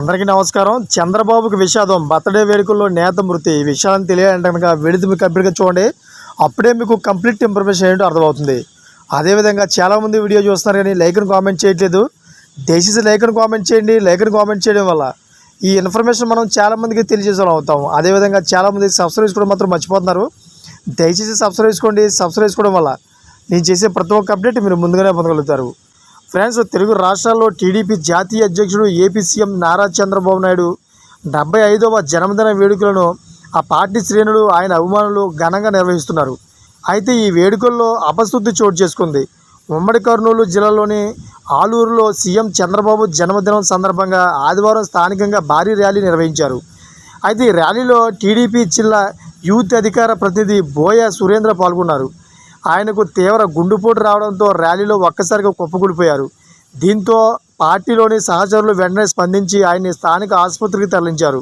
అందరికీ నమస్కారం. చంద్రబాబుకి విషాదం బర్త్డే వేడుకల్లో నేత మృతి ఈ విషయాన్ని తెలియాలంటే కనుక వెళితే మీకు కంప్లీట్గా చూడండి. అప్పుడే మీకు కంప్లీట్ ఇన్ఫర్మేషన్ ఏంటో అర్థమవుతుంది. అదేవిధంగా చాలామంది వీడియో చూస్తున్నారు కానీ లైక్ను కామెంట్ చేయట్లేదు. దయచేసి లైక్ను కామెంట్ చేయండి. లైక్ను కామెంట్ చేయడం వల్ల ఈ ఇన్ఫర్మేషన్ మనం చాలామందికి తెలియజేసే అవుతాం. అదేవిధంగా చాలామంది సబ్స్క్రైబ్ చేసుకోవడం మాత్రం మర్చిపోతున్నారు. దయచేసి సబ్స్క్రైబ్ చేసుకోండి. సబ్స్క్రైబ్ చేసుకోవడం వల్ల నేను చేసే ప్రతి ఒక్క అప్డేట్ మీరు ముందుగానే పొందగలుగుతారు. ఫ్రెండ్స్ తెలుగు రాష్ట్రాల్లో టీడీపీ జాతీయ అధ్యక్షుడు ఏపీ సీఎం నారా చంద్రబాబు నాయుడు డెబ్బై ఐదవ జన్మదిన వేడుకలను ఆ పార్టీ శ్రేణులు ఆయన అభిమానులు ఘనంగా నిర్వహిస్తున్నారు. అయితే ఈ వేడుకల్లో అపశుద్ధి చోటు చేసుకుంది. ఉమ్మడి కర్నూలు జిల్లాలోని ఆలూరులో సీఎం చంద్రబాబు జన్మదినం సందర్భంగా ఆదివారం స్థానికంగా భారీ ర్యాలీ నిర్వహించారు. అయితే ఈ ర్యాలీలో టీడీపీ జిల్లా యూత్ అధికార ప్రతినిధి బోయ సురేంద్ర పాల్గొన్నారు. ఆయనకు తీవ్ర గుండెపోటు రావడంతో ర్యాలీలో ఒక్కసారిగా కుప్పకూలిపోయారు. దీంతో పార్టీలోని సహచరులు వెంటనే స్పందించి ఆయన్ని స్థానిక ఆసుపత్రికి తరలించారు.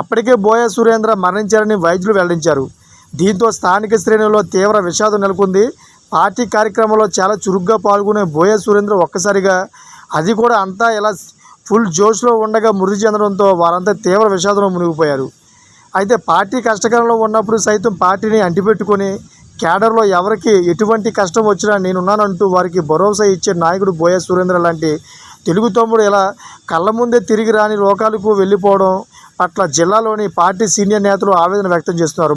అప్పటికే బోయ సురేంద్ర మరణించారని వైద్యులు వెల్లడించారు. దీంతో స్థానిక శ్రేణుల్లో తీవ్ర విషాదం నెలకొంది. పార్టీ కార్యక్రమంలో చాలా చురుగ్గా పాల్గొనే బోయ సురేంద్ర ఒక్కసారిగా అది కూడా అంతా ఇలా ఫుల్ జోష్లో ఉండగా మృతి చెందడంతో వారంతా తీవ్ర విషాదంలో మునిగిపోయారు. అయితే పార్టీ కష్టకాలంలో ఉన్నప్పుడు సైతం పార్టీని అంటిపెట్టుకొని క్యాడర్లో ఎవరికి ఎటువంటి కష్టం వచ్చినా నేనున్నానంటూ వారికి భరోసా ఇచ్చే నాయకుడు బోయ సురేంద్ర లాంటి తెలుగు తమ్ముడు ఇలా కళ్ళ ముందే తిరిగి రాని లోకాలకు వెళ్ళిపోవడం పట్ల జిల్లాలోని పార్టీ సీనియర్ నేతలు ఆవేదన వ్యక్తం చేస్తున్నారు.